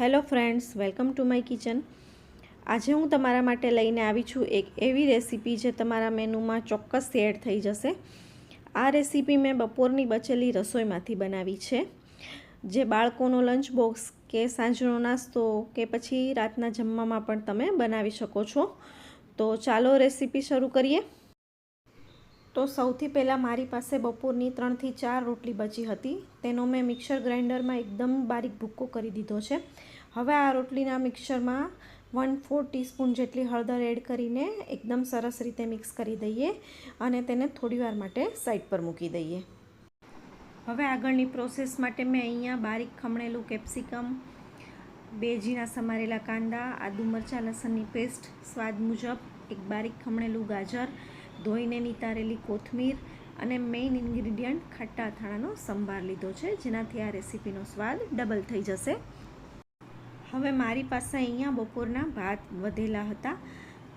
Hello friends, welcome to my kitchen. આજે હું તમારા માટે લઈને આવી છું એક એવી રેસીપી જે તમારા મેનુમાં ચોક્કસ એડ થઈ જશે. આ રેસીપી મેં બપોરની બચેલી રસોઈમાંથી બનાવી છે. જે બાળકોનો લંચ બોક્સ કે સાંજનો નાસ્તો કે પછી રાતના જમવામાં પણ તમે બનાવી શકો છો. તો ચાલો રેસીપી શરૂ કરીએ. તો સૌથી પહેલાં મારી પાસે બપોરની ત્રણથી ચાર રોટલી બચી હતી. તેનો મેં મિક્સર ગ્રાઇન્ડરમાં એકદમ બારીક ભૂક્કો કરી દીધો છે. હવે આ રોટલીના મિક્સરમાં વન ફોર ટીસ્પૂન જેટલી હળદર એડ કરીને એકદમ સરસ રીતે મિક્સ કરી દઈએ અને તેને થોડીવાર માટે સાઈડ પર મૂકી દઈએ. હવે આગળની પ્રોસેસ માટે મેં અહીંયા બારીક ખમણેલું કેપ્સિકમ બે ઝીણા સમારેલા કાંદા, આદુ મરચાં, લસણની પેસ્ટ, સ્વાદ મુજબ એક બારીક ખમણેલું ગાજર ધોઈને નિતારેલી કોથમીર અને મેઇન ઇન્ગ્રીડિયન્ટ ખટ્ટા અથાણાનો સંભાર લીધો છે, જેનાથી આ રેસીપીનો સ્વાદ ડબલ થઈ જશે. હવે મારી પાસે અહીંયા બપોરના ભાત વધેલા હતા,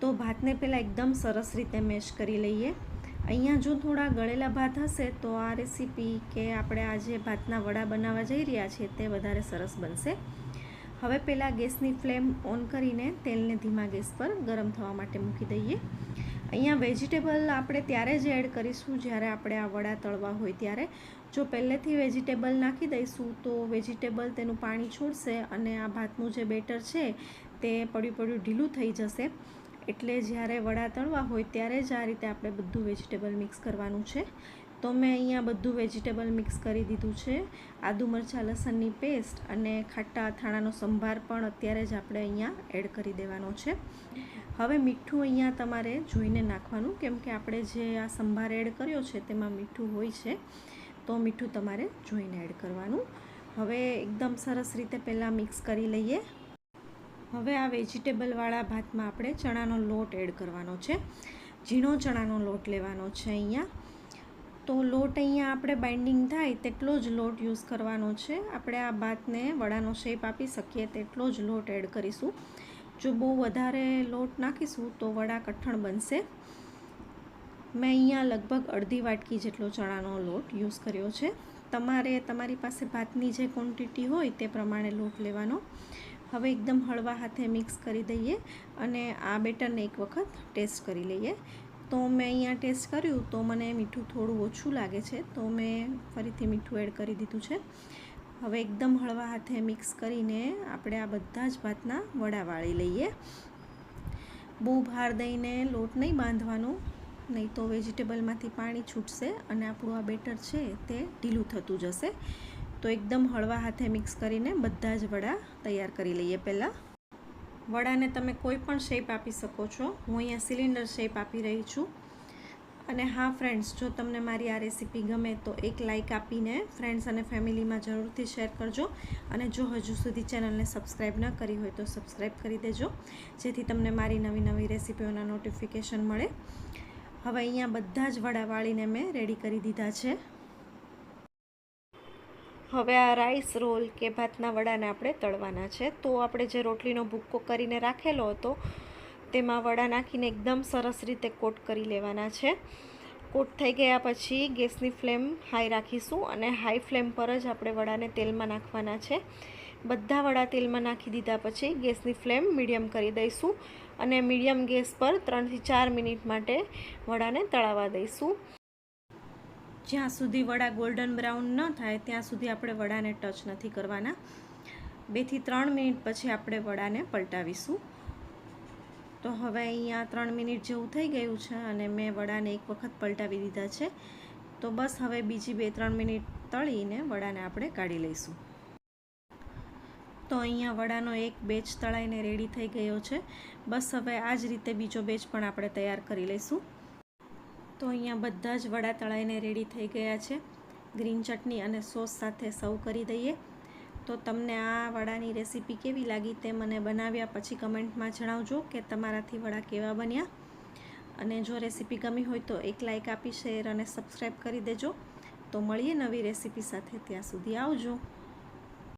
તો ભાતને પહેલાં એકદમ સરસ રીતે મેશ કરી લઈએ. અહીંયા જો થોડા ગળેલા ભાત હશે, તો આ રેસીપી કે આપણે આજે ભાતના વડા બનાવવા જઈ રહ્યા છીએ, તે વધારે સરસ બનશે. હવે પહેલાં ગેસની ફ્લેમ ઓન કરીને તેલને ધીમા ગેસ પર ગરમ થવા માટે મૂકી દઈએ. અહીંયા વેજીટેબલ આપણે ત્યારે જ એડ કરીશું, જ્યારે આપણે આ વડા તળવા હોય ત્યારે. જો પહેલેથી વેજીટેબલ નાખી દઈશું, તો વેજીટેબલ તેનું પાણી છોડશે અને આ ભાતનું જે બેટર છે, તે પડ્યું પડ્યું ઢીલું થઈ જશે. એટલે જ્યારે વડા તળવા હોય ત્યારે જ આ રીતે આપણે બધું વેજીટેબલ મિક્સ કરવાનું છે. તો મેં અહીંયા બધું વેજીટેબલ મિક્સ કરી દીધું છે. આદુ મરચાં, લસણની પેસ્ટ અને ખાટા અથાણાનો સંભાર પણ અત્યારે જ આપણે અહીંયા એડ કરી દેવાનો છે. હવે મીઠું અહીંયા તમારે જોઈને નાખવાનું, કેમ કે આપણે જે આ સંભાર એડ કર્યો છે તેમાં મીઠું હોય છે, તો મીઠું તમારે જોઈને એડ કરવાનું. હવે એકદમ સરસ રીતે પહેલાં મિક્સ કરી લઈએ. હવે આ વેજીટેબલવાળા ભાતમાં આપણે ચણાનો લોટ એડ કરવાનો છે. ઝીણો ચણાનો લોટ લેવાનો છે અહીંયા. તો લોટ અહીંયા આપણે બાઇન્ડિંગ થાય તેટલો જ લોટ યુઝ કરવાનો છે. આપણે આ ભાતને વડાનો શેપ આપી શકીએ તેટલો જ લોટ એડ કરીશું. જો બહુ વધારે લોટ નાખીશું તો વડા કઠણ બનશે. મેં અહીંયા લગભગ અડધી વાટકી જેટલો ચણાનો લોટ યુઝ કર્યો છે. તમારે તમારી પાસે ભાતની જે ક્વોન્ટિટી હોય તે પ્રમાણે લોટ લેવાનો. હવે એકદમ હળવા હાથે મિક્સ કરી દઈએ અને આ બેટરને એક વખત ટેસ્ટ કરી લઈએ. તો મેં અહીંયા ટેસ્ટ કર્યું તો મને મીઠું થોડું ઓછું લાગે છે, તો મેં ફરીથી મીઠું એડ કરી દીધું છે. હવે એકદમ હળવા હાથે મિક્સ કરીને આપણે આ બધા જ ભાતના વડા વાળી લઈએ. બહુ ભાર દઈને લોટ નહીં બાંધવાનો, નહીં તો વેજીટેબલમાંથી પાણી છૂટશે અને આપણું આ બેટર છે તે ઢીલું થતું જશે. તો એકદમ હળવા હાથે મિક્સ કરીને બધા જ વડા તૈયાર કરી લઈએ પહેલાં. વડાને તમે કોઈ પણ શેપ આપી શકો છો. હું અહીંયા સિલિન્ડર શેપ આપી રહી છું. અને હા ફ્રેન્ડ્સ જો તમને મારી આ રેસીપી ગમે તો એક લાઇક આપીને ફ્રેન્ડ્સ અને ફેમિલીમાં જરૂરથી શેર કરજો. અને જો હજુ સુધી ચેનલને સબસ્ક્રાઈબ ન કરી હોય તો સબસ્ક્રાઈબ કરી દેજો. જેથી તમને મારી નવી નવી રેસીપીઓના નોટિફિકેશન મળે. હવે અહીંયા બધા જ વડા વાળીને મેં રેડી કરી દીધા છે. હવે આ રાઈસ રોલ કે ભાતના વડાને આપણે તળવાના છે. તો આપણે જે રોટલીનો ભૂક્કો કરીને રાખેલો હતો, તેમાં વડા નાખીને એકદમ સરસ રીતે કોટ કરી લેવાના છે. કોટ થઈ ગયા પછી ગેસની ફ્લેમ હાઈ રાખીશું અને હાઈ ફ્લેમ પર જ આપણે વડાને તેલમાં નાખવાના છે. બધા વડા તેલમાં નાખી દીધા પછી ગેસની ફ્લેમ મીડિયમ કરી દઈશું અને મીડિયમ ગેસ પર ત્રણથી ચાર મિનિટ માટે વડાને તળાવવા દઈશું. જ્યાં સુધી વડા ગોલ્ડન બ્રાઉન ન થાય, ત્યાં સુધી આપણે વડાને ટચ નથી કરવાના. બેથી ત્રણ મિનિટ પછી આપણે વડાને પલટાવીશું. તો હવે અહીંયા ત્રણ મિનિટ જેવું થઈ ગયું છે અને મેં વડાને એક વખત પલટાવી દીધા છે. તો બસ હવે બીજી બે ત્રણ મિનિટ તળીને વડાને આપણે કાઢી લઈશું. તો અહીંયા વડાનો એક બેચ તળાઈને રેડી થઈ ગયો છે. બસ હવે આ જ રીતે બીજો બેચ પણ આપણે તૈયાર કરી લઈશું. તો અહીંયા બધા જ વડા તળાઈને રેડી થઈ ગયા છે. ગ્રીન ચટણી અને સોસ સાથે સર્વ કરી દઈએ. તો તમને આ વડાની રેસીપી કેવી લાગી તે મને બનાવ્યા પછી કમેન્ટમાં જણાવજો કે તમારાથી વડા કેવા બન્યા. અને જો રેસીપી ગમી હોય તો એક લાઇક આપી શેર અને સબસ્ક્રાઈબ કરી દેજો. તો મળીએ નવી રેસીપી સાથે. ત્યાં સુધી આવજો.